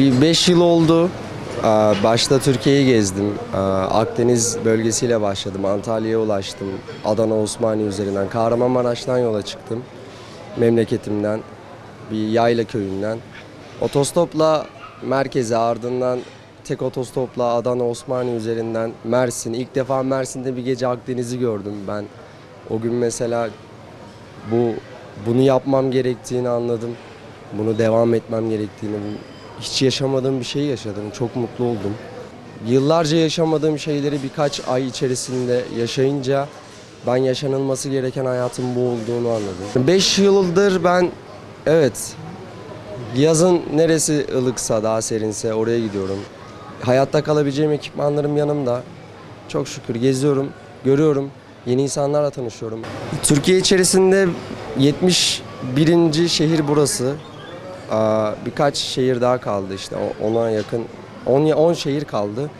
Bir 5 yıl oldu. Başta Türkiye'yi gezdim. Akdeniz bölgesiyle başladım. Antalya'ya ulaştım. Adana Osmaniye üzerinden. Kahramanmaraş'tan yola çıktım. Memleketimden. Bir yayla köyünden. Otostopla merkeze ardından tek otostopla Adana Osmaniye üzerinden Mersin. İlk defa Mersin'de bir gece Akdeniz'i gördüm ben. O gün mesela bu bunu yapmam gerektiğini anladım. Bunu devam etmem gerektiğini, hiç yaşamadığım bir şeyi yaşadım. Çok mutlu oldum. Yıllarca yaşamadığım şeyleri birkaç ay içerisinde yaşayınca ben yaşanılması gereken hayatın bu olduğunu anladım. 5 yıldır ben evet yazın neresi ılıksa daha serinse oraya gidiyorum. Hayatta kalabileceğim ekipmanlarım yanımda. Çok şükür geziyorum, görüyorum. Yeni insanlarla tanışıyorum. Türkiye içerisinde 71. şehir burası. Birkaç şehir daha kaldı işte ona yakın 10 ya- 10 şehir kaldı.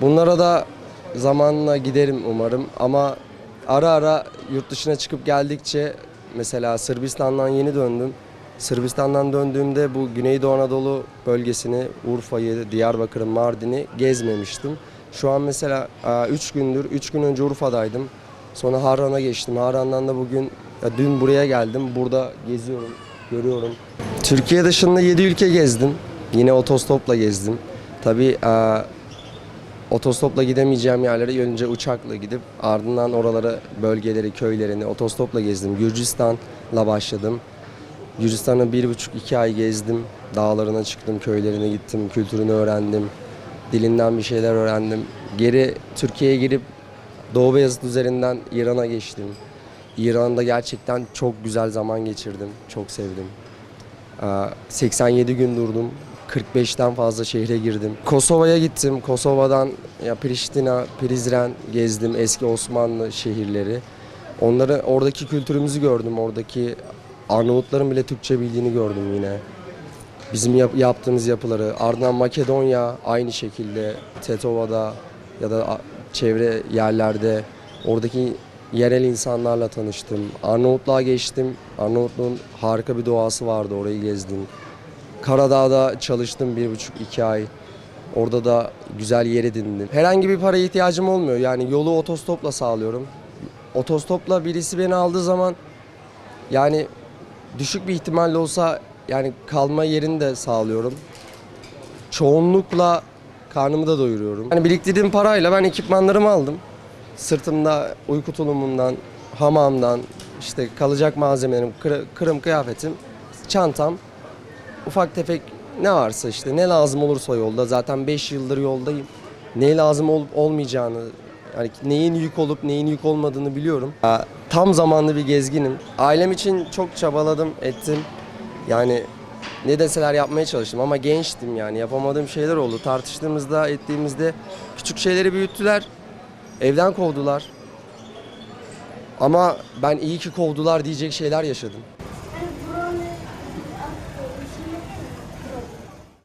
Bunlara da zamanla giderim umarım ama ara ara yurt dışına çıkıp geldikçe mesela Sırbistan'dan yeni döndüm. Sırbistan'dan döndüğümde bu Güneydoğu Anadolu bölgesini, Urfa'yı, Diyarbakır'ı, Mardin'i gezmemiştim. Şu an mesela 3 gündür, 3 gün önce Urfa'daydım. Sonra Harran'a geçtim. Harran'dan da bugün, ya dün buraya geldim. Burada geziyorum, görüyorum. Türkiye dışında 7 ülke gezdim. Yine otostopla gezdim. Tabii e, otostopla gidemeyeceğim yerlere önce uçakla gidip ardından oralara, bölgeleri, köylerini otostopla gezdim. Gürcistan'la başladım. Gürcistan'ı bir buçuk iki ay gezdim. Dağlarına çıktım, köylerine gittim, kültürünü öğrendim. Dilinden bir şeyler öğrendim. Geri Türkiye'ye girip Doğu Beyazıt üzerinden İran'a geçtim. İran'da gerçekten çok güzel zaman geçirdim. Çok sevdim. Aa, 87 gün durdum. 45'ten fazla şehre girdim. Kosova'ya gittim. Kosova'dan ya Priştina, Prizren gezdim. Eski Osmanlı şehirleri. Onları oradaki kültürümüzü gördüm. Oradaki Arnavutların bile Türkçe bildiğini gördüm yine. Bizim yap- yaptığımız yapıları. Ardından Makedonya aynı şekilde Tetova'da ya da çevre yerlerde oradaki yerel insanlarla tanıştım. Arnavutluğa geçtim. Arnavutluğun harika bir doğası vardı. Orayı gezdim. Karadağ'da çalıştım bir buçuk iki ay. Orada da güzel yer edindim. Herhangi bir paraya ihtiyacım olmuyor. Yani yolu otostopla sağlıyorum. Otostopla birisi beni aldığı zaman yani düşük bir ihtimalle olsa yani kalma yerini de sağlıyorum. Çoğunlukla karnımı da doyuruyorum. Yani biriktirdiğim parayla ben ekipmanlarımı aldım. Sırtımda uyku tulumundan, hamamdan, işte kalacak malzemelerim, kır- kırım kıyafetim, çantam, ufak tefek ne varsa işte ne lazım olursa yolda. Zaten 5 yıldır yoldayım. Ne lazım olup olmayacağını, yani neyin yük olup neyin yük olmadığını biliyorum. Tam zamanlı bir gezginim. Ailem için çok çabaladım, ettim. Yani ne deseler yapmaya çalıştım ama gençtim yani yapamadığım şeyler oldu. Tartıştığımızda, ettiğimizde küçük şeyleri büyüttüler. Evden kovdular. Ama ben iyi ki kovdular diyecek şeyler yaşadım.